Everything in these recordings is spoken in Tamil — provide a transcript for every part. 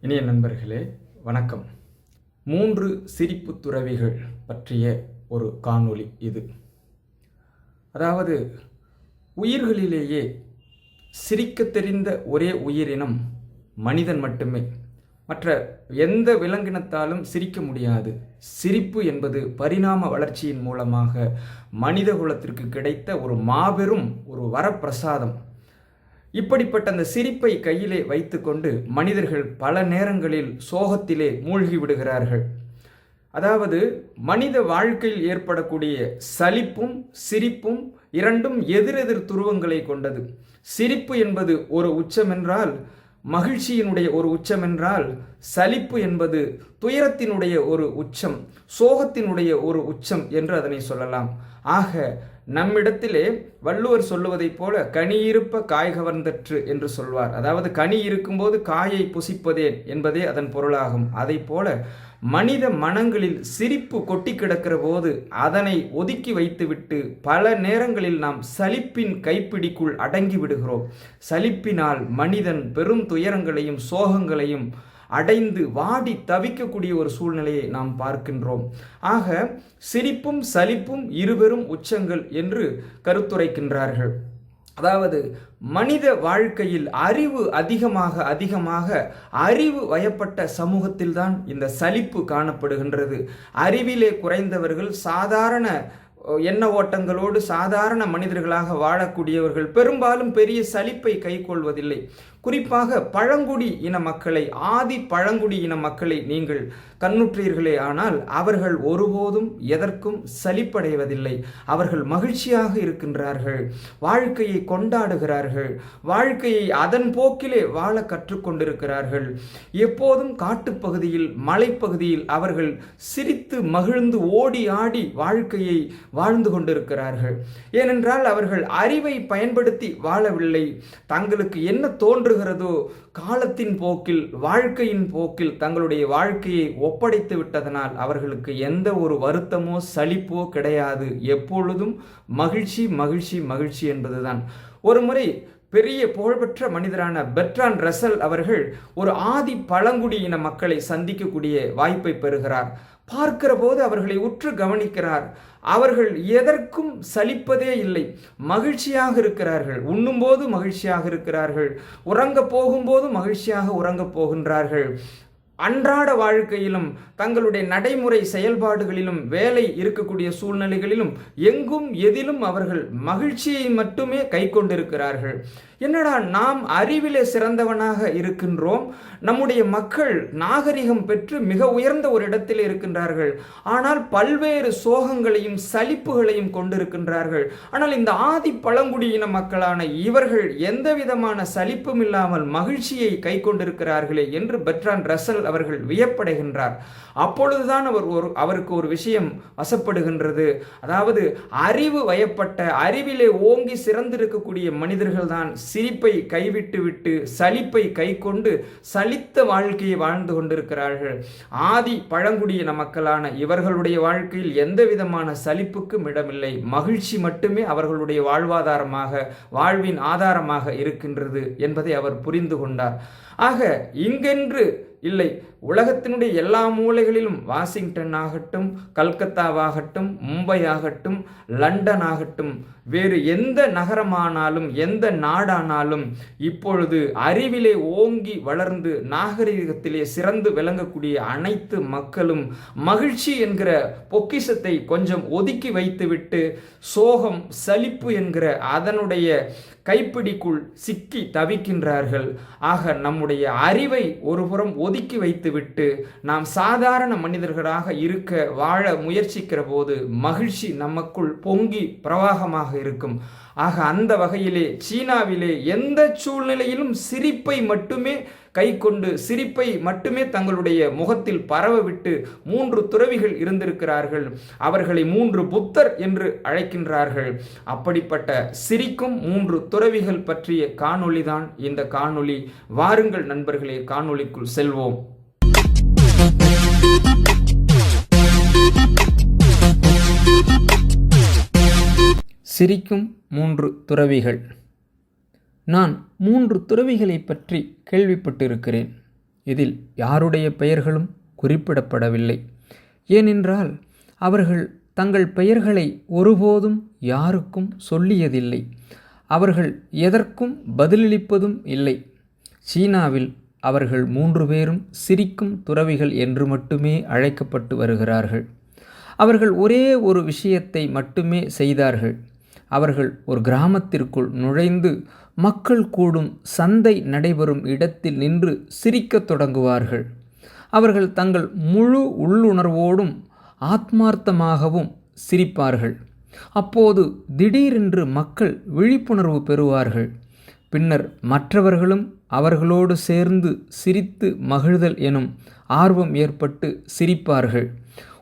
இனிய நண்பர்களே வணக்கம். மூன்று சிரிப்பு துறவிகள் பற்றிய ஒரு காணொளி இது. அதாவது உயிர்களிலேயே சிரிக்கத் தெரிந்த ஒரே உயிரினம் மனிதன் மட்டுமே. மற்ற எந்த விலங்கினத்தாலும் சிரிக்க முடியாது. சிரிப்பு என்பது பரிணாம வளர்ச்சியின் மூலமாக மனித குலத்திற்கு கிடைத்த ஒரு மாபெரும் ஒரு வரப்பிரசாதம். இப்படிப்பட்ட அந்த சிரிப்பை கையிலே வைத்துக்கொண்டு மனிதர்கள் பல நேரங்களில் சோகத்திலே மூழ்கி விடுகிறார்கள். அதாவது மனித வாழ்க்கையில் ஏற்படக்கூடிய சலிப்பும் சிரிப்பும் இரண்டும் எதிரெதிர் துருவங்களை கொண்டது. சிரிப்பு என்பது ஒரு உச்சம் என்றால் மகிழ்ச்சியினுடைய ஒரு உச்சம் என்றால் சலிப்பு என்பது துயரத்தினுடைய ஒரு உச்சம் சோகத்தினுடைய ஒரு உச்சம் என்று அதனை சொல்லலாம். ஆக நம்மிடத்திலே வள்ளுவர் சொல்லுவதைப் போல கனி இருப்ப காய் கவர்ந்தற்று என்று சொல்வார். அதாவது கனி இருக்கும்போது காயை புசிப்பதேன் என்பதே அதன் பொருளாகும். அதை போல மனித மனங்களில் சிரிப்பு கொட்டி கிடக்கிற போது அதனை ஒதுக்கி வைத்துவிட்டு பல நேரங்களில் நாம் சலிப்பின் கைப்பிடிக்குள் அடங்கி விடுகிறோம். சலிப்பினால் மனிதன் பெரும் துயரங்களையும் சோகங்களையும் அடைந்து வாடி தவிக்கக்கூடிய ஒரு சூழ்நிலையை நாம் பார்க்கின்றோம். ஆக சிரிப்பும் சலிப்பும் இருவரும் உச்சங்கள் என்று கருத்துரைக்கின்றார்கள். அதாவது மனித வாழ்க்கையில் அறிவு அதிகமாக அதிகமாக அறிவு வயப்பட்ட சமூகத்தில்தான் இந்த சலிப்பு காணப்படுகின்றது. அறிவிலே குறைந்தவர்கள் சாதாரண எண்ண ஓட்டங்களோடு சாதாரண மனிதர்களாக வாழக்கூடியவர்கள் பெரும்பாலும் பெரிய சலிப்பை கைக்கொள்வதில்லை. குறிப்பாக பழங்குடி இன மக்களை ஆதி பழங்குடி இன மக்களை நீங்கள் கண்ணுற்றீர்களே ஆனால் அவர்கள் ஒருபோதும் எதற்கும் சலிப்படைவதில்லை. அவர்கள் மகிழ்ச்சியாக இருக்கின்றார்கள் வாழ்க்கையை கொண்டாடுகிறார்கள் வாழ்க்கையை அதன் போக்கிலே வாழ கற்றுக்கொண்டிருக்கிறார்கள். எப்போதும் காட்டுப்பகுதியில் மலைப்பகுதியில் அவர்கள் சிரித்து மகிழ்ந்து ஓடி ஆடி வாழ்க்கையை வாழ்ந்து கொண்டிருக்கிறார்கள். ஏனென்றால் அவர்கள் அறிவை பயன்படுத்தி வாழவில்லை. தங்களுக்கு என்ன தோன்று தோன்றுகிறதோ காலத்தின் போக்கில் வாழ்க்கையின் போக்கில் தங்களுடைய வாழ்க்கையை ஒப்படைத்து விட்டதனால் அவர்களுக்கு எந்த ஒரு வருத்தமோ சலிப்போ கிடையாது. எப்பொழுதும் மகிழ்ச்சி மகிழ்ச்சி மகிழ்ச்சி என்பதுதான். ஒரு முறை பெரிய புகழ்பெற்ற மனிதரான பெட்ரான் ரசல் அவர்கள் ஒரு ஆதி பழங்குடியின மக்களை சந்திக்கக்கூடிய வாய்ப்பை பெறுகிறார். பார்க்கிற போது அவர்களை உற்று கவனிக்கிறார். அவர்கள் எதற்கும் சலிப்பதே இல்லை. மகிழ்ச்சியாக இருக்கிறார்கள். உண்ணும்போது மகிழ்ச்சியாக இருக்கிறார்கள். உறங்க போகும்போது மகிழ்ச்சியாக உறங்கப் போகின்றார்கள். அன்றாட வாழ்க்கையிலும் தங்களுடைய நடைமுறை செயல்பாடுகளிலும் வேலை இருக்கக்கூடிய சூழ்நிலைகளிலும் எங்கும் எதிலும் அவர்கள் மகிழ்ச்சியை மட்டுமே கை கொண்டிருக்கிறார்கள் என்னடா நாம் அறிவிலே சிறந்தவனாக இருக்கின்றோம்? நம்முடைய மக்கள் நாகரிகம் பெற்று மிக உயர்ந்த ஒரு இடத்தில் இருக்கின்றார்கள். ஆனால் பல்வேறு சோகங்களையும் சலிப்புகளையும் கொண்டிருக்கின்றார்கள். ஆனால் இந்த ஆதி பழங்குடியின மக்களான இவர்கள் எந்த விதமான சலிப்பும் இல்லாமல் மகிழ்ச்சியை கை கொண்டிருக்கிறார்களே என்று பெட்ரான் ரசல் அவர்கள் வியப்படைகின்றார். அப்பொழுதுதான் அவர் ஒரு அவருக்கு ஒரு விஷயம் வசப்படுகின்றது. அதாவது அறிவு வயப்பட்ட அறிவிலே ஓங்கி சிறந்திருக்கக்கூடிய மனிதர்கள் தான் சிரிப்பை கைவிட்டுவிட்டு சலிப்பை கை கொண்டு சலித்த வாழ்க்கையை வாழ்ந்து கொண்டிருக்கிறார்கள். ஆதி பழங்குடியின மக்களான இவர்களுடைய வாழ்க்கையில் எந்த விதமான சலிப்புக்கும் இடமில்லை. மகிழ்ச்சி மட்டுமே அவர்களுடைய வாழ்வாதாரமாக வாழ்வின் ஆதாரமாக இருக்கின்றது என்பதை அவர் புரிந்து கொண்டார். ஆக இங்கென்று இல்லை. உலகத்தினுடைய எல்லா மூலைகளிலும் வாஷிங்டன் ஆகட்டும் கல்கத்தாவாகட்டும் மும்பை ஆகட்டும் லண்டன் ஆகட்டும் வேறு எந்த நகரமானாலும் எந்த நாடானாலும் இப்பொழுது அறிவிலே ஓங்கி வளர்ந்து நாகரிகத்திலே சிறந்து விளங்கக்கூடிய அனைத்து மக்களும் மகிழ்ச்சி என்கிற பொக்கிஷத்தை கொஞ்சம் ஒதுக்கி வைத்துவிட்டு சோகம் சலிப்பு என்கிற அதனுடைய கைப்பிடிக்குள் சிக்கி தவிக்கின்றார்கள். ஆக நம்முடைய அறிவை ஒருபுறம் ஒதுக்கி வைத்துவிட்டு நாம் சாதாரண மனிதர்களாக இருக்க வாழ முயற்சிக்கிற போது மகிழ்ச்சி நமக்குள் பொங்கி பிரவாகமாக இருக்கும். ஆக அந்த வகையிலே சீனாவிலே எந்த சூழ்நிலையிலும் சிரிப்பை மட்டுமே கை கொண்டு சிரிப்பை மட்டுமே தங்களுடைய முகத்தில் பரவவிட்டு மூன்று துறவிகள் இருந்திருக்கிறார்கள். அவர்களை மூன்று புத்தர் என்று அழைக்கின்றார்கள். அப்படிப்பட்ட சிரிக்கும் மூன்று துறவிகள் பற்றிய காணொளிதான் இந்த காணொளி. வாருங்கள் நண்பர்களே காணொளிக்குள் செல்வோம். சிரிக்கும் மூன்று துறவிகள். நான் மூன்று துறவிகளை பற்றி கேள்விப்பட்டிருக்கிறேன். இதில் யாருடைய பெயர்களும் குறிப்பிடப்படவில்லை. ஏனென்றால் அவர்கள் தங்கள் பெயர்களை ஒருபோதும் யாருக்கும் சொல்லியதில்லை. அவர்கள் எதற்கும் பதிலளிப்பதும் இல்லை. சீனாவில் அவர்கள் மூன்று பேரும் சிரிக்கும் துறவிகள் என்று மட்டுமே அழைக்கப்பட்டு வருகிறார்கள். அவர்கள் ஒரே ஒரு விஷயத்தை மட்டுமே செய்தார்கள். அவர்கள் ஒரு கிராமத்திற்குள் நுழைந்து மக்கள் கூடும் சந்தை நடைபெறும் இடத்தில் நின்று சிரிக்கத் தொடங்குவார்கள். அவர்கள் தங்கள் முழு உள்ளுணர்வோடும் ஆத்மார்த்தமாகவும் சிரிப்பார்கள். அப்போது திடீரென்று மக்கள் விழிப்புணர்வு பெறுவார்கள். பின்னர் மற்றவர்களும் அவர்களோடு சேர்ந்து சிரித்து மகிழ்தல் எனும் ஆர்வம் ஏற்பட்டு சிரிப்பார்கள்.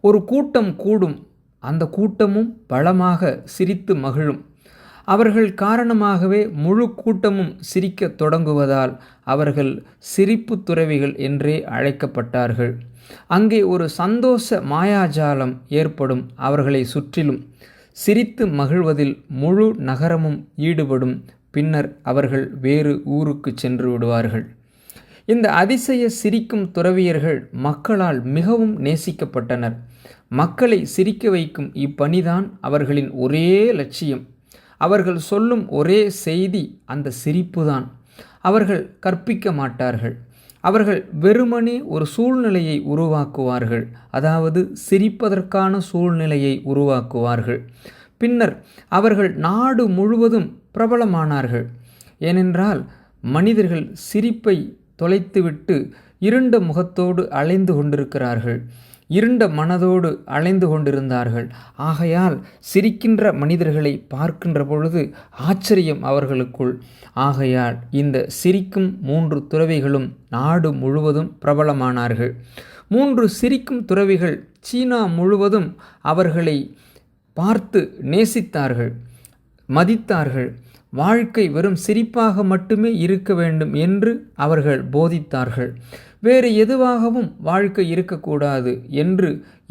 ஒரு கூட்டம் கூடும். அந்த கூட்டமும் பலமாக சிரித்து மகிழும். அவர்கள் காரணமாகவே முழு கூட்டமும் சிரிக்கத் தொடங்குவதால் அவர்கள் சிரிப்பு துறவிகள் என்றே அழைக்கப்பட்டார்கள். அங்கே ஒரு சந்தோஷ மாயாஜாலம் ஏற்படும் அவர்களை சுற்றிலும் சிரித்து மகிழ்வதில் முழு நகரமும் ஈடுபடும் பின்னர் அவர்கள் வேறு ஊருக்கு சென்று விடுவார்கள். இந்த அதிசய சிரிக்கும் துறவியர்கள் மக்களால் மிகவும் நேசிக்கப்பட்டனர். மக்களை சிரிக்க வைக்கும் இப்பணிதான் அவர்களின் ஒரே லட்சியம். அவர்கள் சொல்லும் ஒரே செய்தி அந்த சிரிப்புதான். அவர்கள் கற்பிக்க மாட்டார்கள். அவர்கள் வெறுமனே ஒரு சூழ்நிலையை உருவாக்குவார்கள். அதாவது சிரிப்பதற்கான சூழ்நிலையை உருவாக்குவார்கள். பின்னர் அவர்கள் நாடு முழுவதும் பிரபலமானார்கள். ஏனென்றால் மனிதர்கள் சிரிப்பை தொலைத்துவிட்டு இருண்ட முகத்தோடு அலைந்து கொண்டிருக்கிறார்கள். இருண்ட மனதோடு அலைந்து கொண்டிருந்தார்கள். ஆகையால் சிரிக்கின்ற மனிதர்களை பார்க்கின்ற பொழுது ஆச்சரியம் அவர்களுக்குள். ஆகையால் இந்த சிரிக்கும் மூன்று துறவிகளும் நாடு முழுவதும் பிரபலமானார்கள். மூன்று சிரிக்கும் துறவிகள் சீனா முழுவதும் அவர்களை பார்த்து நேசித்தார்கள் மதித்தார்கள். வாழ்க்கை வெறும் சிரிப்பாக மட்டுமே இருக்க வேண்டும் என்று அவர்கள் போதித்தார்கள். வேறு எதுவாகவும் வாழ்க்கை இருக்கக்கூடாது என்று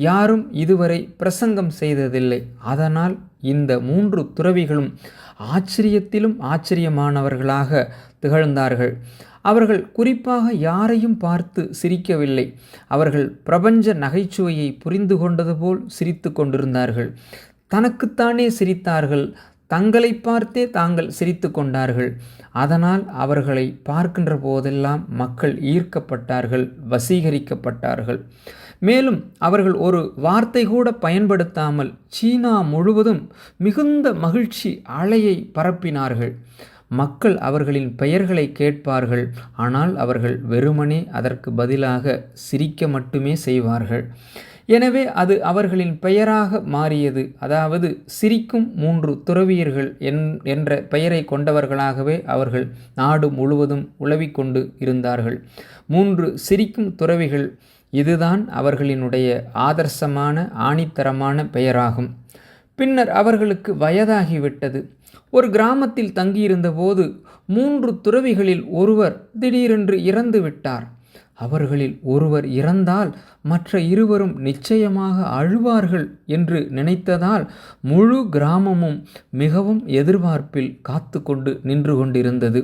யாரும் இதுவரை பிரசங்கம் செய்ததில்லை. அதனால் இந்த மூன்று துறவிகளும் ஆச்சரியத்திலும் ஆச்சரியமானவர்களாக திகழ்ந்தார்கள். அவர்கள் குறிப்பாக யாரையும் பார்த்து சிரிக்கவில்லை. அவர்கள் பிரபஞ்ச நகைச்சுவையை புரிந்து கொண்டது போல் சிரித்து கொண்டிருந்தார்கள். தனக்குத்தானே சிரித்தார்கள். தங்களை பார்த்தே தாங்கள் சிரித்து கொண்டார்கள் அதனால் அவர்களை பார்க்கின்ற போதெல்லாம் மக்கள் ஈர்க்கப்பட்டார்கள் வசீகரிக்கப்பட்டார்கள். மேலும் அவர்கள் ஒரு வார்த்தை கூட பயன்படுத்தாமல் சீனா முழுவதும் மிகுந்த மகிழ்ச்சி அலையை பரப்பினார்கள். மக்கள் அவர்களின் பெயர்களை கேட்பார்கள் ஆனால் அவர்கள் வெறுமனே அதற்கு பதிலாக சிரிக்க மட்டுமே செய்வார்கள். எனவே அது அவர்களின் பெயராக மாறியது. அதாவது சிரிக்கும் மூன்று துறவியர்கள் என் என்ற பெயரை கொண்டவர்களாகவே அவர்கள் நாடு முழுவதும் உழவிக்கொண்டு இருந்தார்கள். மூன்று சிரிக்கும் துறவிகள் இதுதான் அவர்களினுடைய ஆதர்சமான ஆணித்தரமான பெயராகும். பின்னர் அவர்களுக்கு வயதாகிவிட்டது. ஒரு கிராமத்தில் தங்கியிருந்தபோது மூன்று துறவிகளில் ஒருவர் திடீரென்று இறந்து விட்டார் அவர்களில் ஒருவர் இறந்தால் மற்ற இருவரும் நிச்சயமாக அழுவார்கள் என்று நினைத்ததால் முழு கிராமமும் மிகவும் எதிர்பார்ப்பில் காத்து கொண்டு நின்று கொண்டிருந்தது.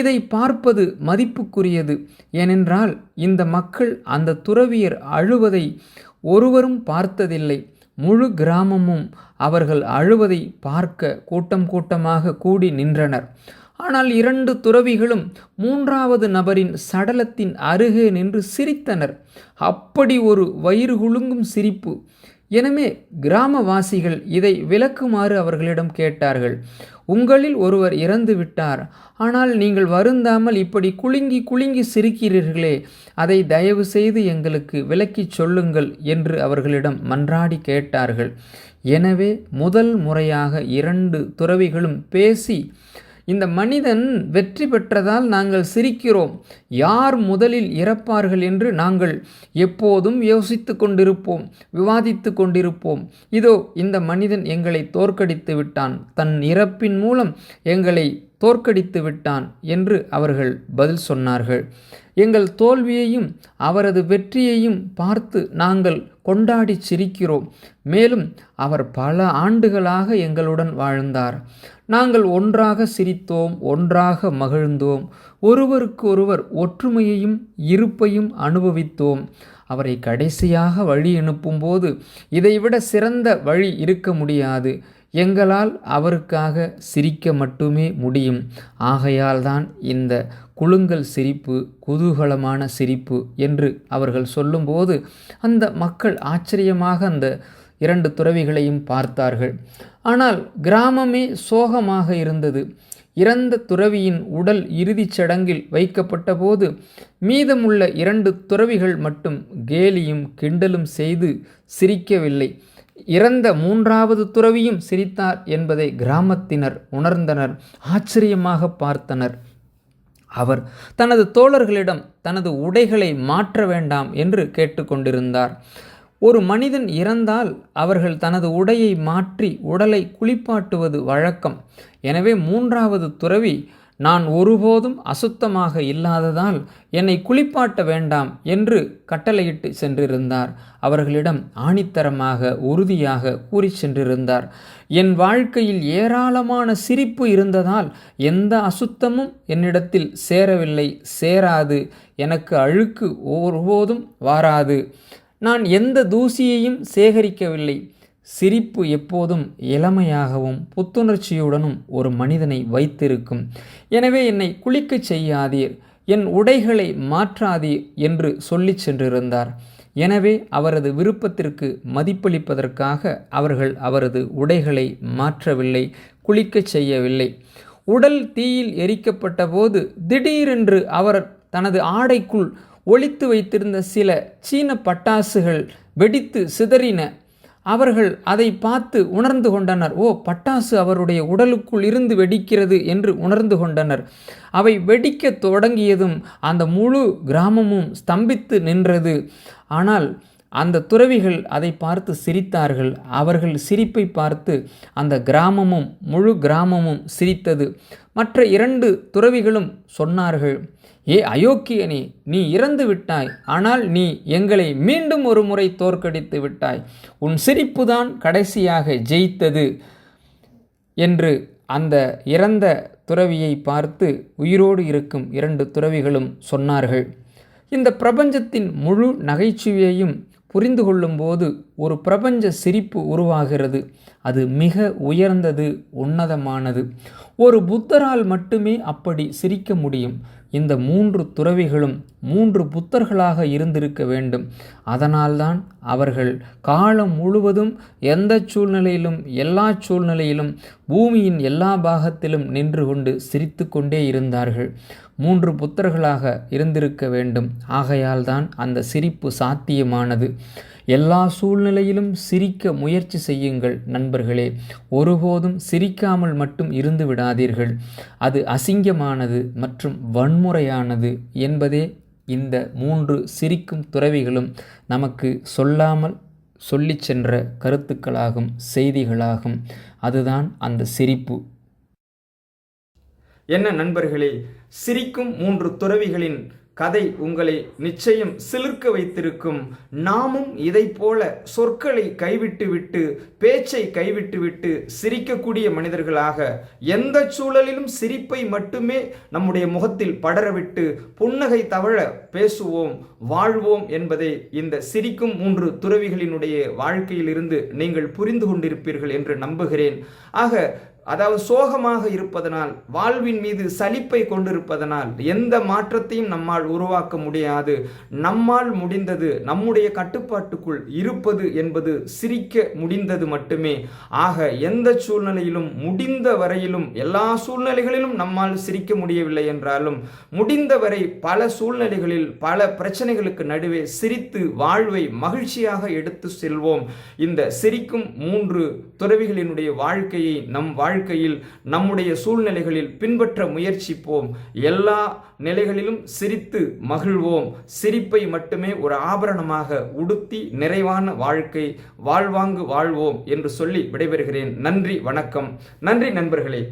இதை பார்ப்பது மதிப்புக்குரியது. ஏனென்றால் இந்த மக்கள் அந்த துறவியர் அழுவதை ஒருவரும் பார்த்ததில்லை. முழு கிராமமும் அவர்கள் அழுவதை பார்க்க கூட்டம் கூட்டமாக கூடி நின்றனர். ஆனால் இரண்டு துறவிகளும் மூன்றாவது நபரின் சடலத்தின் அருகே நின்று சிரித்தனர். அப்படி ஒரு வயிறு குலுங்கும் சிரிப்பு. எனவே கிராமவாசிகள் இதை விளக்குமாறு அவர்களிடம் கேட்டார்கள். உங்களில் ஒருவர் இறந்து விட்டார். ஆனால் நீங்கள் வருந்தாமல் இப்படி குலுங்கி குலுங்கி சிரிக்கிறீர்களே. அதை தயவு செய்து எங்களுக்கு விளக்கிச் சொல்லுங்கள் என்று அவர்களிடம் மன்றாடி கேட்டார்கள். எனவே முதல் முறையாக இரண்டு துறவிகளும் பேசி இந்த மனிதன் வெற்றி பெற்றதால் நாங்கள் சிரிக்கிறோம். யார் முதலில் இறப்பார்கள் என்று நாங்கள் எப்போதும் யோசித்து கொண்டிருப்போம் விவாதித்து கொண்டிருப்போம். இதோ இந்த மனிதன் எங்களை தோற்கடித்து விட்டான். தன் இறப்பின் மூலம் எங்களை தோற்கடித்து விட்டான் என்று அவர்கள் பதில் சொன்னார்கள். எங்கள் தோல்வியையும் அவரது வெற்றியையும் பார்த்து நாங்கள் கொண்டாடி சிரிக்கிறோம். மேலும் அவர் பல ஆண்டுகளாக எங்களுடன் வாழ்ந்தார். நாங்கள் ஒன்றாக சிரித்தோம் ஒன்றாக மகிழ்ந்தோம். ஒருவருக்கு ஒருவர் ஒற்றுமையையும் இருப்பையும் அனுபவித்தோம். அவரை கடைசியாக வழி அனுப்பும்போது இதைவிட சிறந்த வழி இருக்க முடியாது. எங்களால் அவருக்காக சிரிக்க மட்டுமே முடியும். ஆகையால்தான் இந்த குழுங்கல் சிரிப்பு குதூகலமான சிரிப்பு என்று அவர்கள் சொல்லும்போது அந்த மக்கள் ஆச்சரியமாக அந்த இரண்டு துறவிகளையும் பார்த்தார்கள். ஆனால் கிராமமே சோகமாக இருந்தது. இறந்த துறவியின் உடல் இறுதிச் சடங்கில் வைக்கப்பட்ட போது மீதமுள்ள இரண்டு துறவிகள் மட்டும் கேலியும் கிண்டலும் செய்து சிரிக்கவில்லை. இறந்த மூன்றாவது துறவியும் சிரித்தார் என்பதை கிராமத்தினர் உணர்ந்தனர் ஆச்சரியமாக பார்த்தனர். அவர் தனது தோழர்களிடம் தனது உடைகளை மாற்ற வேண்டாம் என்று கேட்டுக்கொண்டிருந்தார். ஒரு மனிதன் இறந்தால் அவர்கள் தனது உடையை மாற்றி உடலை குளிப்பாட்டுவது வழக்கம். எனவே மூன்றாவது துறவி நான் ஒருபோதும் அசுத்தமாக இல்லாததால் என்னை குளிப்பாட்ட வேண்டாம் என்று கட்டளையிட்டு சென்றிருந்தார். அவர்களிடம் ஆணித்தரமாக உறுதியாக கூறி சென்றிருந்தார். என் வாழ்க்கையில் ஏராளமான சிரிப்பு இருந்ததால் எந்த அசுத்தமும் என்னிடத்தில் சேரவில்லை. சேராது. எனக்கு அழுக்கு ஒருபோதும் வாராது. நான் எந்த தூசியையும் சேகரிக்கவில்லை. சிரிப்பு எப்போதும் இளமையாகவும் புத்துணர்ச்சியுடனும் ஒரு மனிதனை வைத்திருக்கும். எனவே என்னை குளிக்கச் செய்யாதீர் என் உடைகளை மாற்றாதீர் என்று சொல்லிச் சென்றிருந்தார். எனவே அவரது விருப்பத்திற்கு மதிப்பளிப்பதற்காக அவர்கள் அவரது உடைகளை மாற்றவில்லை குளிக்கச் செய்யவில்லை. உடல் தீயில் எரிக்கப்பட்ட போது திடீரென்று அவர் தனது ஆடைக்குள் ஒளித்து வைத்திருந்த சில சீன பட்டாசுகள் வெடித்து சிதறின. அவர்கள் அதை பார்த்து உணர்ந்து கொண்டனர். ஓ பட்டாசு அவருடைய உடலுக்குள் இருந்து வெடிக்கிறது என்று உணர்ந்து கொண்டனர். அவை வெடிக்க தொடங்கியதும் அந்த முழு கிராமமும் ஸ்தம்பித்து நின்றது. ஆனால் அந்த துறவிகள் அதை பார்த்து சிரித்தார்கள். அவர்கள் சிரிப்பை பார்த்து அந்த கிராமமும் முழு கிராமமும் சிரித்தது. மற்ற இரண்டு துறவிகளும் சொன்னார்கள் ஏ அயோக்கியனே நீ இறந்து விட்டாய் ஆனால் நீ எங்களை மீண்டும் ஒரு முறை தோற்கடித்து விட்டாய். உன் சிரிப்புதான் கடைசியாக ஜெயித்தது என்று அந்த இறந்த துறவியை பார்த்து உயிரோடு இருக்கும் இரண்டு துறவிகளும் சொன்னார்கள். இந்த பிரபஞ்சத்தின் முழு நகைச்சுவையையும் புரிந்து கொள்ளும்போது ஒரு பிரபஞ்ச சிரிப்பு உருவாகிறது. அது மிக உயர்ந்தது உன்னதமானது. ஒரு புத்தரால் மட்டுமே அப்படி சிரிக்க முடியும். இந்த மூன்று துறவிகளும் மூன்று புத்தர்களாக இருந்திருக்க வேண்டும். அதனால்தான் அவர்கள் காலம் முழுவதும் எந்த சூழ்நிலையிலும் எல்லா சூழ்நிலையிலும் பூமியின் எல்லா பாகத்திலும் நின்று கொண்டு சிரித்து கொண்டே இருந்தார்கள். மூன்று புத்தர்களாக இருந்திருக்க வேண்டும். ஆகையால்தான் அந்த சிரிப்பு சாத்தியமானது. எல்லா சூழ்நிலையிலும் சிரிக்க முயற்சி செய்யுங்கள் நண்பர்களே. ஒருபோதும் சிரிக்காமல் மட்டும் இருந்து விடாதீர்கள். அது அசிங்கமானது மற்றும் வன்முறையானது என்பதே இந்த மூன்று சிரிக்கும் துறவிகளும் நமக்கு சொல்லாமல் சொல்லிச் சென்ற கருத்துக்களாகும் செய்திகளாகும். அதுதான் அந்த சிரிப்பு. என்ன நண்பர்களே சிரிக்கும் மூன்று துறவிகளின் கதை உங்களை நிச்சயம் சிலிர்க்க வைத்திருக்கும். நாமும் இதை போல சொற்களை கைவிட்டு விட்டு பேச்சை கைவிட்டு விட்டு சிரிக்கக்கூடிய மனிதர்களாக எந்த சூழலிலும் சிரிப்பை மட்டுமே நம்முடைய முகத்தில் படரவிட்டு புன்னகை தவழ பேசுவோம் வாழ்வோம் என்பதை இந்த சிரிக்கும் மூன்று துறவிகளினுடைய வாழ்க்கையிலிருந்து நீங்கள் புரிந்து கொண்டிருப்பீர்கள் என்று நம்புகிறேன். ஆக அதாவது சோகமாக இருப்பதனால் வாழ்வின் மீது சலிப்பை கொண்டிருப்பதனால் எந்த மாற்றத்தையும் நம்மால் உருவாக்க முடியாது. நம்மால் முடிந்தது நம்முடைய கட்டுப்பாட்டுக்குள் இருப்பது என்பது சிரிக்க முடிந்தது மட்டுமே. ஆக எந்த சூழ்நிலையிலும் முடிந்த வரையிலும் எல்லா சூழ்நிலைகளிலும் நம்மால் சிரிக்க முடியவில்லை என்றாலும் முடிந்தவரை பல சூழ்நிலைகளில் பல பிரச்சனைகளுக்கு நடுவே சிரித்து வாழ்வை மகிழ்ச்சியாக எடுத்து செல்வோம். இந்த சிரிக்கும் மூன்று துறவிகளினுடைய வாழ்க்கையை நம் வாழ் வாழ்க்கையில் நம்முடைய சூழ்நிலைகளில் பின்பற்ற முயற்சிப்போம். எல்லா நிலைகளிலும் சிரித்து மகிழ்வோம். சிரிப்பை மட்டுமே ஒரு ஆபரணமாக உடுத்தி நிறைவான வாழ்க்கை வாழ்வாங்கு வாழ்வோம் என்று சொல்லி விடைபெறுகிறேன். நன்றி வணக்கம். நன்றி நண்பர்களே.